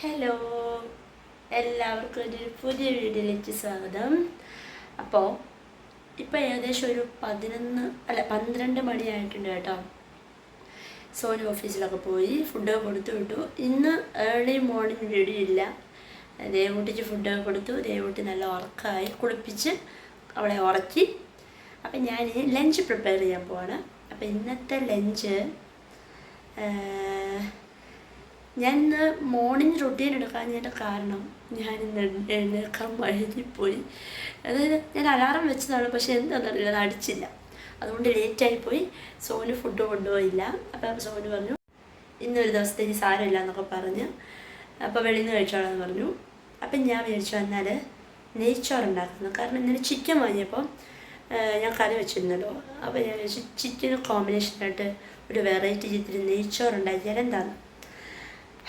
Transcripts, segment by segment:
Hello എല്ലാവർക്കും ഒരു പുതിയ വീഡിയോയിലേക്ക് സ്വാഗതം. അപ്പോൾ ഇപ്പോൾ ഏകദേശം ഒരു പതിനൊന്ന് അല്ല പന്ത്രണ്ട് മണിയായിട്ടുണ്ട് കേട്ടോ. സോനി ഓഫീസിലൊക്കെ പോയി ഫുഡൊക്കെ കൊടുത്തു വിട്ടു. ഇന്ന് ഏർലി മോർണിംഗ് വീഡിയോ ഇല്ല. ദേവൂട്ടിക്ക് ഫുഡൊക്കെ കൊടുത്തു. ദേവൂട്ടി നല്ല ഉറക്കമായി കുളിപ്പിച്ച് അവളെ ഉറക്കി. അപ്പം ഞാൻ ലഞ്ച് പ്രിപ്പയർ ചെയ്യാൻ പോവാണ്. അപ്പം ഇന്നത്തെ ലഞ്ച് ഞാൻ ഇന്ന് മോർണിംഗ് റൊട്ടീൻ എടുക്കാഞ്ഞതിന്റെ കാരണം ഞാൻ ഇന്ന് എഴുന്നേൽക്കാൻ വഴുതിപ്പോയി അതായത് ഞാൻ അലാറം വെച്ചതാണ് പക്ഷെ എന്താണെന്നറിയില്ല അത് അടിച്ചില്ല. അതുകൊണ്ട് ലേറ്റായിപ്പോയി സോനു ഫുഡ് കൊണ്ടുപോയില്ല. അപ്പം സോനു പറഞ്ഞു ഇന്നൊരു ദിവസത്തേക്ക് സാരമില്ല എന്നൊക്കെ പറഞ്ഞ് അപ്പോൾ വെളിയിൽ നിന്ന് കഴിച്ചോളാന്ന് പറഞ്ഞു. അപ്പം ഞാൻ വിചാരിച്ചു എന്നാൽ നെയ്ച്ചോറ് ഉണ്ടാക്കുന്നു കാരണം ഇന്നലെ ചിക്കൻ വാങ്ങിയപ്പോൾ ഞാൻ കറി വെച്ചിരുന്നല്ലോ. അപ്പോൾ ഞാൻ വിചാരിച്ചു ചിക്കന് കോമ്പിനേഷനായിട്ട് ഒരു വെറൈറ്റി ചിത്രം നെയ്ച്ചോറ് ഉണ്ടാക്കിയാൽ എന്താണ്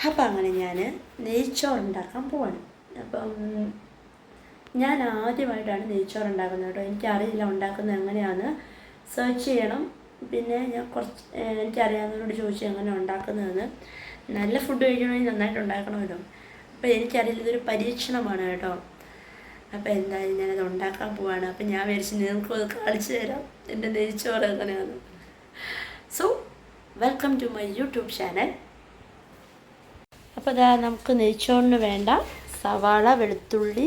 അപ്പം അങ്ങനെ ഞാൻ നെയ്ച്ചോറ് ഉണ്ടാക്കാൻ പോവാണ്. അപ്പം ഞാൻ ആദ്യമായിട്ടാണ് നെയ്ച്ചോറ് ഉണ്ടാക്കുന്നത് കേട്ടോ. എനിക്കറിയില്ല ഉണ്ടാക്കുന്നത് എങ്ങനെയാണ് സെർച്ച് ചെയ്യണം. പിന്നെ ഞാൻ കുറച്ച് എനിക്കറിയാവുന്നവരോട് ചോദിച്ചു എങ്ങനെ ഉണ്ടാക്കുന്നതെന്ന്. നല്ല ഫുഡ് കഴിക്കണമെങ്കിൽ നന്നായിട്ട് ഉണ്ടാക്കണമല്ലോ. അപ്പോൾ എനിക്കറിയില്ല ഇതൊരു പരീക്ഷണമാണ് കേട്ടോ. അപ്പോൾ എന്തായാലും ഞാനത് ഉണ്ടാക്കാൻ പോവാണ്. അപ്പം ഞാൻ വിചാരിച്ചു നിങ്ങൾക്ക് അത് കാണിച്ചു തരാം. എന്റെ നെയ്ച്ചോറ് എങ്ങനെയാണ് so welcome to my YouTube channel അപ്പോൾ ഇതാ നമുക്ക് നെയ്ച്ചോറിന് വേണ്ട സവാള വെളുത്തുള്ളി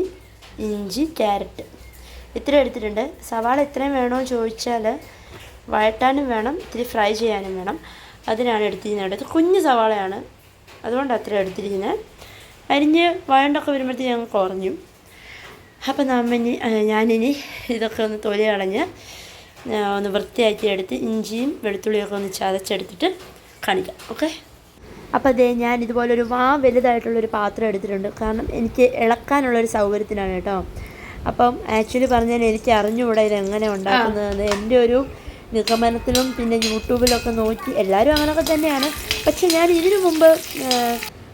ഇഞ്ചി ക്യാരറ്റ്. ഇത്രയും എടുത്തിട്ടുണ്ട്. സവാള ഇത്രയും വേണോ ചോദിച്ചാൽ വഴട്ടാനും വേണം ഇത്തിരി ഫ്രൈ ചെയ്യാനും വേണം. അതിനാണ് എടുത്തിരിക്കുന്നത്. ഇത് കുഞ്ഞു സവാളയാണ്. അതുകൊണ്ട് അത്ര എടുത്തിരിക്കുന്നത്. അരിഞ്ഞ് വഴണ്ടൊക്കെ വരുമ്പോഴത്തേക്ക് ഞങ്ങൾ കുറഞ്ഞു. അപ്പം ഇനി ഞാനിനി ഇതൊക്കെ ഒന്ന് തൊലി കളഞ്ഞ് ഒന്ന് വൃത്തിയാക്കി എടുത്ത് ഇഞ്ചിയും വെളുത്തുള്ളിയൊക്കെ ഒന്ന് ചതച്ചെടുത്തിട്ട് കാണിക്കാം. ഓക്കെ? അപ്പോൾ അതേ ഞാൻ ഇതുപോലൊരു വാ വലുതായിട്ടുള്ളൊരു പാത്രം എടുത്തിട്ടുണ്ട്. കാരണം എനിക്ക് ഇളക്കാനുള്ളൊരു സൗകര്യത്തിനാണ് കേട്ടോ. അപ്പം ആക്ച്വലി പറഞ്ഞാൽ എനിക്ക് അറിഞ്ഞുകൂടെ ഇത് എങ്ങനെ ഉണ്ടാക്കുന്നതെന്ന്. എന്റെ ഒരു നിഗമനത്തിലും പിന്നെ യൂട്യൂബിലൊക്കെ നോക്കി എല്ലാവരും അങ്ങനെയൊക്കെ തന്നെയാണ്. പക്ഷെ ഞാൻ ഇതിനു മുമ്പ്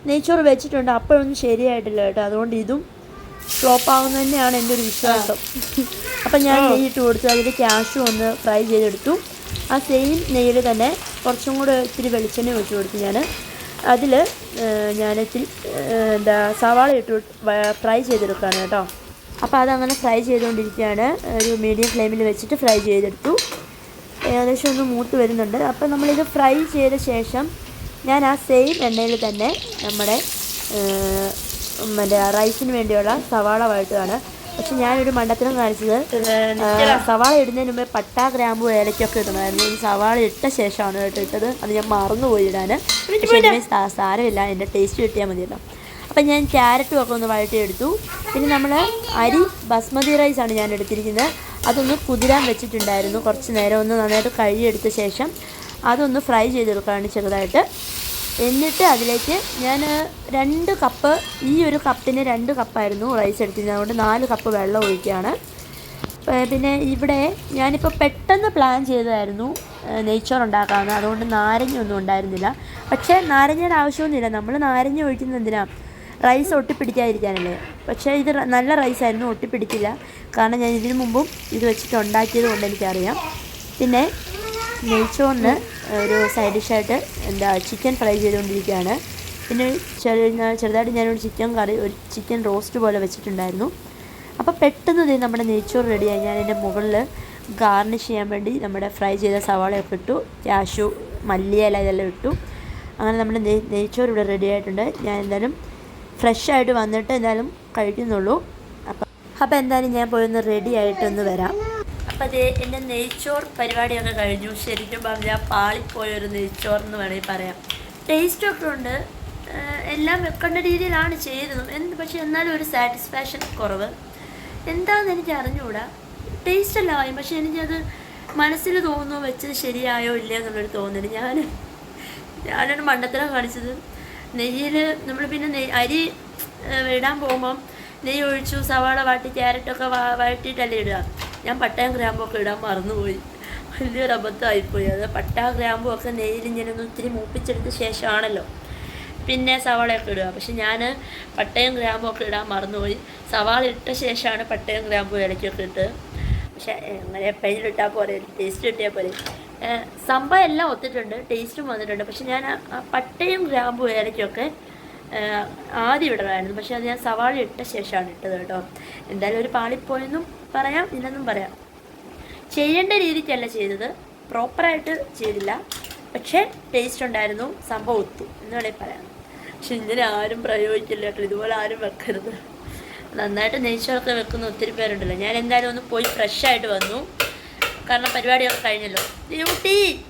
നെയ്ച്ചോറ് വെച്ചിട്ടുണ്ട്. അപ്പോഴൊന്നും ശരിയായിട്ടില്ല കേട്ടോ. അതുകൊണ്ട് ഇതും ഫ്ലോപ്പ് ആവുന്ന തന്നെയാണ് എന്റെ ഒരു വിശ്വാസം. അപ്പം ഞാൻ നെയ്യ് ഇട്ട് കൊടുത്തു. അതിൽ ക്യാഷ് ഒന്ന് ഫ്രൈ ചെയ്തെടുത്തു. ആ സെയിം നെയ്യിൽ തന്നെ കുറച്ചും കൂടെ ഇത്തിരി വെളിച്ചെണ്ണ ഒഴിച്ച് കൊടുത്തു ഞാൻ അതിൽ ഏഹ്, എന്താ സവാള ഇട്ട് ഫ്രൈ ചെയ്തെടുക്കുകയാണ് കേട്ടോ. അപ്പോൾ അതങ്ങനെ ഫ്രൈ ചെയ്തുകൊണ്ടിരിക്കുകയാണ് ഒരു മീഡിയം ഫ്ലെയിമിൽ വെച്ചിട്ട് ഫ്രൈ ചെയ്തെടുത്തു. ഏകദേശം ഒന്ന് മൂത്ത് വരുന്നുണ്ട്. അപ്പോൾ നമ്മളിത് ഫ്രൈ ചെയ്ത ശേഷം ഞാൻ ആ സെയിം എണ്ണയിൽ തന്നെ നമ്മുടെ മറ്റേ റൈസിന് വേണ്ടിയുള്ള സവാള വഴട്ടുകയാണ് പക്ഷെ ഞാനൊരു മണ്ടത്തിനും കാണിച്ചത്. സവാള ഇടുന്നതിന് മുമ്പേ പട്ട ഗ്രാമ്പു ഏലക്കൊക്കെ ഇടണമായിരുന്നു. ഈ സവാള ഇട്ട ശേഷമാണ് കേട്ടോ ഇട്ടത്. അത് ഞാൻ മറന്നുപോയി ഇടാൻ പക്ഷേ സാരമില്ല. എന്റെ ടേസ്റ്റ് കിട്ടിയാൽ മതിയല്ലോ. അപ്പം ഞാൻ ക്യാരറ്റും ഒക്കെ ഒന്ന് വഴട്ടിയെടുത്തു പിന്നെ നമ്മൾ അരി ബസ്മതി റൈസാണ് ഞാൻ എടുത്തിരിക്കുന്നത്. അതൊന്ന് കുതിരാൻ വെച്ചിട്ടുണ്ടായിരുന്നു കുറച്ച് നേരം. ഒന്ന് നന്നായിട്ട് കഴുകിയെടുത്ത ശേഷം അതൊന്ന് ഫ്രൈ ചെയ്തെടുക്കുകയാണ് ചെറുതായിട്ട്. എന്നിട്ട് അതിലേക്ക് ഞാൻ രണ്ട് കപ്പ് ഈ ഒരു കപ്പിന് രണ്ട് കപ്പായിരുന്നു റൈസ് എടുത്തിരുന്നത്. അതുകൊണ്ട് നാല് കപ്പ് വെള്ളം ഒഴിക്കുകയാണ്. പിന്നെ ഇവിടെ ഞാനിപ്പോൾ പെട്ടെന്ന് പ്ലാൻ ചെയ്തതായിരുന്നു നെയ്ച്ചോറ് ഉണ്ടാക്കാമെന്ന് അതുകൊണ്ട് നാരങ്ങ ഒന്നും ഉണ്ടായിരുന്നില്ല. പക്ഷേ നാരങ്ങയുടെ ആവശ്യമൊന്നുമില്ല. നമ്മൾ നാരങ്ങ ഒഴിക്കുന്നത് എന്തിനാ? റൈസ് ഒട്ടിപ്പിടിക്കാതിരിക്കാനല്ലേ. പക്ഷേ ഇത് നല്ല റൈസായിരുന്നു ഒട്ടിപ്പിടിക്കില്ല കാരണം ഞാൻ ഇതിനു മുമ്പും ഇത് വെച്ചിട്ട് ഉണ്ടാക്കിയത് കൊണ്ട് എനിക്കറിയാം. പിന്നെ നെയ്ച്ചോറിന് ഒരു സൈഡ് ഡിഷായിട്ട് എന്താ ചിക്കൻ ഫ്രൈ ചെയ്തുകൊണ്ടിരിക്കുകയാണ്. പിന്നെ ചെറിയ ചെറുതായിട്ട് ഞാനൊരു ചിക്കൻ കറി ഒരു ചിക്കൻ റോസ്റ്റ് പോലെ വെച്ചിട്ടുണ്ടായിരുന്നു. അപ്പോൾ പെട്ടെന്ന് ദേ നമ്മുടെ നെയ്ച്ചോറ് റെഡിയായി ഞാൻ എന്റെ മുകളിൽ ഗാർണിഷ് ചെയ്യാൻ വേണ്ടി നമ്മുടെ ഫ്രൈ ചെയ്ത സവാളയൊക്കെ ഇട്ടു. ക്യാഷു മല്ലിയില ഇതെല്ലാം ഇട്ടു. അങ്ങനെ നമ്മുടെ നെയ് നെയ്ച്ചോറ് ഇവിടെ റെഡി ആയിട്ടുണ്ട്. ഞാൻ എന്തായാലും ഫ്രഷ് ആയിട്ട് വന്നിട്ട് എന്തായാലും കഴിക്കുന്നുള്ളൂ. അപ്പം അപ്പോൾ എന്തായാലും ഞാൻ പോയി ഒന്ന് റെഡി ആയിട്ടൊന്ന് വരാം. അപ്പോൾ അതേ എന്റെ നെയ്ച്ചോർ പരിപാടിയൊക്കെ കഴിഞ്ഞു. ശരിക്കും പറഞ്ഞാൽ പാളിപ്പോയൊരു ഒരു നെയ്ച്ചോറ് എന്ന് വേണമെങ്കിൽ പറയാം. ടേസ്റ്റൊക്കെ ഉണ്ട്. എല്ലാം വെക്കേണ്ട രീതിയിലാണ് ചെയ്തത്. എന്ത് പക്ഷേ എന്നാലും ഒരു സാറ്റിസ്ഫാക്ഷൻ കുറവ്. എന്താണെന്ന് എനിക്ക് അറിഞ്ഞുകൂടാ ടേസ്റ്റ് അല്ല ആയി പക്ഷെ എനിക്കത് മനസ്സിൽ തോന്നുന്നു വെച്ചത് ശരിയായോ ഇല്ലയോ എന്നുള്ളൊരു തോന്നൽ. ഞാൻ ഞാനൊരു മണ്ടത്തരം കാണിച്ചത്. നെയ്യിൽ നമ്മൾ പിന്നെ നെയ് അരി ഇടാൻ പോകുമ്പം നെയ്യ് ഒഴിച്ചു സവാള വാട്ടി ക്യാരറ്റൊക്കെ വഴറ്റിയിട്ടല്ലേ ഇടുക. ഞാൻ പട്ടയം ഗ്രാമ്പൊക്കെ ഇടാൻ മറന്നുപോയി. വലിയൊരു അബദ്ധമായിപ്പോയി. അത് പട്ട ഗ്രാമ്പും ഒക്കെ നെയ്യിൽ ഇങ്ങനെ ഒന്ന് ഒത്തിരി മൂപ്പിച്ചെടുത്ത ശേഷമാണല്ലോ. പിന്നെ സവാളയൊക്കെ ഇടുക. പക്ഷെ ഞാൻ പട്ടയം ഗ്രാമ്പും ഒക്കെ ഇടാൻ മറന്നുപോയി. സവാള ഇട്ട ശേഷമാണ് പട്ടയം ഗ്രാമ്പും ഇലക്കൊക്കെ ഇട്ട്. പക്ഷെ എങ്ങനെ എപ്പോഴും ഇട്ടാൽ പോലെ ടേസ്റ്റ് കിട്ടിയാൽ പോലെ സംഭവം എല്ലാം ഒത്തിട്ടുണ്ട്. ടേസ്റ്റും വന്നിട്ടുണ്ട്. പക്ഷെ ഞാൻ പട്ടയും ഗ്രാമ്പും ഏലയ്ക്കൊക്കെ ആദ്യം ഇടണമായിരുന്നു. പക്ഷെ അത് ഞാൻ സവാള ഇട്ട ശേഷമാണ് ഇട്ടത് കേട്ടോ. എന്തായാലും ഒരു പാളിപ്പോയെന്നും പറയാം ഇല്ലെന്നും പറയാം. ചെയ്യേണ്ട രീതിക്കല്ല ചെയ്തത്. പ്രോപ്പറായിട്ട് ചെയ്തില്ല. പക്ഷേ ടേസ്റ്റ് ഉണ്ടായിരുന്നു. സംഭവം ഒത്തു. എന്ന് വേണമെങ്കിൽ പറയാം. പക്ഷെ ഇങ്ങനെ ആരും പ്രയോഗിക്കില്ല കേട്ടോ. ഇതുപോലെ ആരും വെക്കരുത്. നന്നായിട്ട് നെയ്ച്ചോറൊക്കെ വെക്കുന്ന ഒത്തിരി പേരുണ്ടല്ലോ. ഞാൻ എന്തായാലും ഒന്ന് പോയി ഫ്രഷ് ആയിട്ട് വന്നു. കാരണം പരിപാടിയൊക്കെ കഴിഞ്ഞല്ലോ. ദേവൂട്ടി!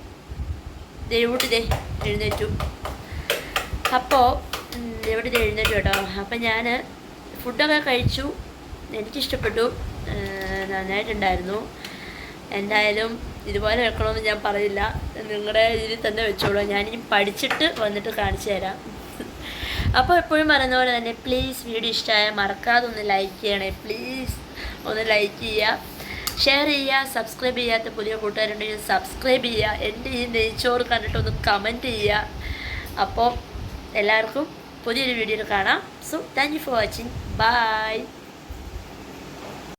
ദേവൂട്ടി ദേ എഴുന്നേറ്റു. അപ്പോൾ ദേവൂട്ടി ദേ എഴുന്നേറ്റു കേട്ടോ. അപ്പം ഞാൻ ഫുഡൊക്കെ കഴിച്ചു. എനിക്കിഷ്ടപ്പെട്ടു. നന്നായിട്ടുണ്ടായിരുന്നു. എന്തായാലും ഇതുപോലെ വെക്കണമെന്ന് ഞാൻ പറയില്ല. നിങ്ങളുടെ ഇതിൽ തന്നെ വെച്ചോളൂ. ഞാനിനി പഠിച്ചിട്ട് വന്നിട്ട് കാണിച്ചു തരാം. അപ്പോൾ എപ്പോഴും പറയുന്ന പോലെ തന്നെ പ്ലീസ് വീഡിയോ ഇഷ്ടമായാൽ മറക്കാതെ ഒന്ന് ലൈക്ക് ചെയ്യണേ. പ്ലീസ് ഒന്ന് ലൈക്ക് ചെയ്യുക. ഷെയർ ചെയ്യുക. സബ്സ്ക്രൈബ് ചെയ്യാത്ത പുതിയ കൂട്ടുകാരുണ്ടെങ്കിൽ സബ്സ്ക്രൈബ് ചെയ്യുക. എന്റെ ഈ നെയ്ച്ചോറ് കണ്ടിട്ട് ഒന്ന് കമന്റ് ചെയ്യുക. അപ്പോൾ എല്ലാവർക്കും പുതിയൊരു വീഡിയോയിൽ കാണാം. So thank you for watching bye